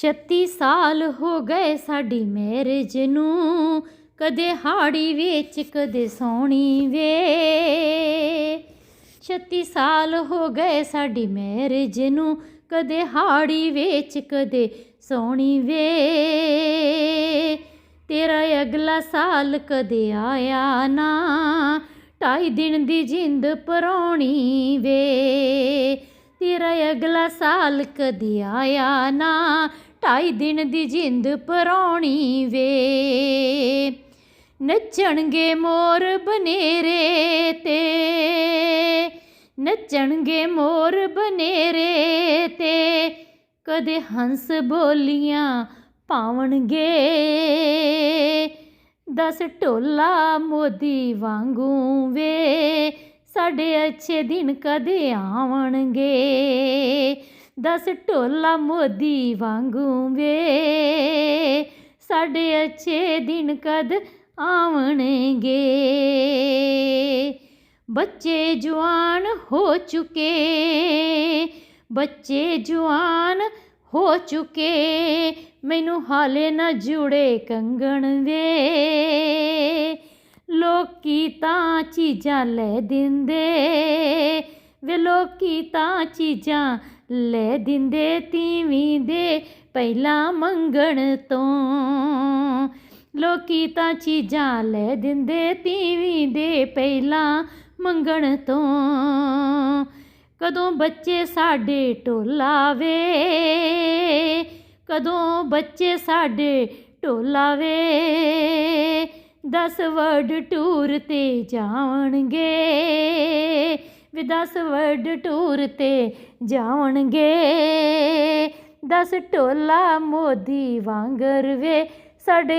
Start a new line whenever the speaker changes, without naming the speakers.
36 ਸਾਲ ਹੋ ਗਏ ਸਾਡੀ ਮੈਰਿਜ ਨੂੰ, ਕਦੇ ਹਾੜੀ ਵਿੱਚ, ਕਦੇ ਸੋਣੀ ਵੇ। 36 ਸਾਲ ਹੋ ਗਏ ਸਾਡੀ ਮੈਰਿਜ ਨੂੰ, ਕਦੇ ਹਾੜੀ ਵਿੱਚ, ਕਦੇ ਸੋਣੀ ਵੇ। ਤੇਰਾ ਅਗਲਾ ਸਾਲ ਕਦੇ ਆਇਆ ਨਾ, ਢਾਈ ਦਿਨ ਦੀ ਜਿੰਦ ਪਰੋਣੀ ਵੇ। ਤੇਰਾ ਅਗਲਾ ਸਾਲ ਕਦੀ ਆਇਆ ਨਾ, ਢਾਈ ਦਿਨ ਦੀ ਜਿੰਦ ਪਰੌਣੀ ਵੇ। ਨੱਚਣਗੇ ਮੋਰ ਬਨੇਰੇ ਤੇ, ਨੱਚਣਗੇ ਮੋਰ ਬਨੇਰੇ ਤੇ, ਕਦੇ ਹੰਸ ਬੋਲੀਆਂ ਪਾਵਣਗੇ। ਦਸ ਢੋਲਾ ਮੋਦੀ ਵਾਂਗੂ ਵੇ। ਸਾਡੇ ਅੱਛੇ ਦਿਨ ਕਦੇ ਆਵਣਗੇ ਦਸ ਢੋਲਾ ਮੋਦੀ ਵਾਂਗੂ ਵੇ। ਸਾਡੇ ਅੱਛੇ ਦਿਨ ਕਦ ਆਵਣਗੇ ਬੱਚੇ ਜਵਾਨ ਹੋ ਚੁਕੇ। ਬੱਚੇ ਜਵਾਨ ਹੋ ਚੁਕੇ। ਮੈਨੂੰ ਹਾਲੇ ਨਾ ਜੁੜੇ ਕੰਗਣ ਵੇ। ਲੋਕੀ ਤਾਂ ਚੀਜ਼ਾਂ ਲੈ ਦਿੰਦੇ, ਵੇ ਲੋਕੀ ਤਾਂ ਚੀਜ਼ਾਂ ਲੈ ਦਿੰਦੇ ਤੀਵੀਂ ਦੇ ਪਹਿਲਾਂ ਮੰਗਣ ਤੋਂ। ਲੋਕੀ ਤਾਂ ਚੀਜ਼ਾਂ ਲੈ ਦਿੰਦੇ ਤੀਵੀਂ ਦੇ ਪਹਿਲਾਂ ਮੰਗਣ ਤੋਂ। ਕਦੋਂ ਬੱਚੇ ਸਾਡੇ ਢੋਲਾਵੇ ਕਦੋਂ ਬੱਚੇ ਸਾਡੇ ਢੋਲਾਵੇ ਦਸ ਵਰਡ ਟੂਰ ਤੇ ਜਾਣਗੇ ਵੀ ਦਸ ਵਰਡ ਟੂਰ ਤੇ ਜਾਣਗੇ ਦਸ ਟੋਲਾ ਮੋਦੀ ਵਾਂਗਰ ਵੇ ਸਾਡੇ